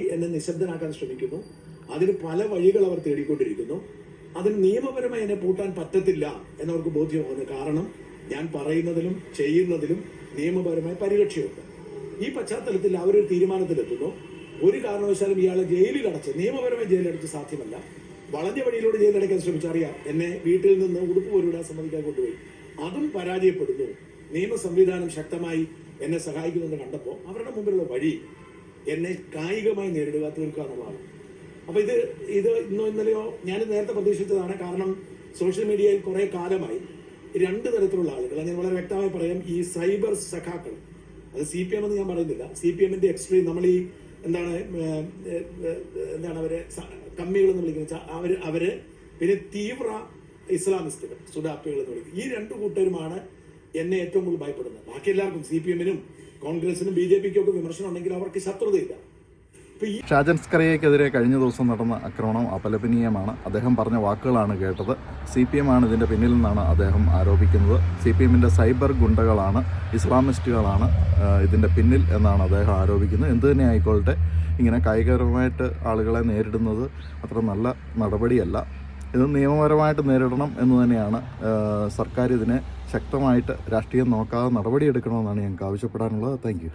എന്നെ നിശബ്ദനാക്കാൻ ശ്രമിക്കുന്നു. അതിന് പല വഴികൾ അവർ തേടിക്കൊണ്ടിരിക്കുന്നു. അതിന് നിയമപരമായി എന്നെ പൂട്ടാൻ പറ്റത്തില്ല എന്നവർക്ക് ബോധ്യമാകുന്നു കാരണം ഞാൻ പറയുന്നതിലും ചെയ്യുന്നതിലും നിയമപരമായ പരിരക്ഷയുണ്ട്. ഈ പശ്ചാത്തലത്തിൽ അവരൊരു തീരുമാനത്തിലെത്തുന്നു. ഒരു കാരണവശാലും ഇയാളെ ജയിലിൽ അടച്ച് നിയമപരമായി ജയിലടച്ച് സാധ്യമല്ല. വളഞ്ഞ വഴിയിലൂടെ ജയിലടയ്ക്കാൻ ശ്രമിച്ചറിയാം എന്നെ വീട്ടിൽ നിന്ന് ഉടുപ്പ് പോലും സമ്മതിക്കാൻ കൊണ്ടുപോയി. അതും പരാജയപ്പെടുന്നു. നിയമ സംവിധാനം ശക്തമായി എന്നെ സഹായിക്കുമെന്ന് കണ്ടപ്പോൾ അവരുടെ മുമ്പിലുള്ള വഴി എന്നെ കായികമായി നേരിടുക തീർക്കുക എന്നുള്ളതാണ് അപ്പൊ ഇത് ഇത് ഇന്നോ ഇന്നലെയോ ഞാൻ നേരത്തെ പ്രതീക്ഷിച്ചതാണ്. കാരണം സോഷ്യൽ മീഡിയയിൽ കുറെ കാലമായി രണ്ട് തരത്തിലുള്ള ആളുകൾ ഞാൻ വളരെ വ്യക്തമായി പറയാം ഈ സൈബർ സഖാക്കൾ അത് സി പി എം എന്ന് ഞാൻ പറയുന്നില്ല സി പി എമ്മിന്റെ എക്സ്ട്രീം നമ്മൾ ഈ എന്താണ് എന്താണ് അവരെ കമ്മികൾ എന്ന് വിളിക്കുന്നത് അവർ അവർ പിന്നെ തീവ്ര ഇസ്ലാമിസ്റ്റുകൾ സുഡാപ്പികൾ എന്ന് വിളിക്കുന്നത് ഈ രണ്ട് കൂട്ടരുമാണ് എന്നെ ഏറ്റവും കൂടുതൽ ഭയപ്പെടുന്നത്. ബാക്കി എല്ലാവർക്കും സി പി എമ്മിനും കോൺഗ്രസിനും ബി ജെ പിക്കും ഒക്കെ വിമർശനം ഉണ്ടെങ്കിൽ അവർക്ക് ശത്രുതയില്ല ഷാജൻ സ്കറിയക്കെതിരെ കഴിഞ്ഞ ദിവസം നടന്ന ആക്രമണം അപലപനീയമാണ്. അദ്ദേഹം പറഞ്ഞ വാക്കുകളാണ് കേട്ടത്. സി പി എം ആണ് ഇതിന്റെ പിന്നിൽ നിന്നാണ് അദ്ദേഹം ആരോപിക്കുന്നത്. സി പി എമ്മിന്റെ സൈബർ ഗുണ്ടകളാണ് ഇസ്ലാമിസ്റ്റുകളാണ് ഇതിന്റെ പിന്നിൽ എന്നാണ് അദ്ദേഹം ആരോപിക്കുന്നത്. എന്തു തന്നെ ആയിക്കോട്ടെ ഇങ്ങനെ കായികപരമായിട്ട് ആളുകളെ നേരിടുന്നത് അത്ര നല്ല നടപടിയല്ല. ഇത് നിയമപരമായിട്ട് നേരിടണം എന്ന് തന്നെയാണ് സർക്കാർ ഇതിനെ ശക്തമായിട്ട് രാഷ്ട്രീയം നോക്കാതെ നടപടിയെടുക്കണമെന്നാണ് ഞങ്ങൾക്ക് ആവശ്യപ്പെടാനുള്ളത്. താങ്ക്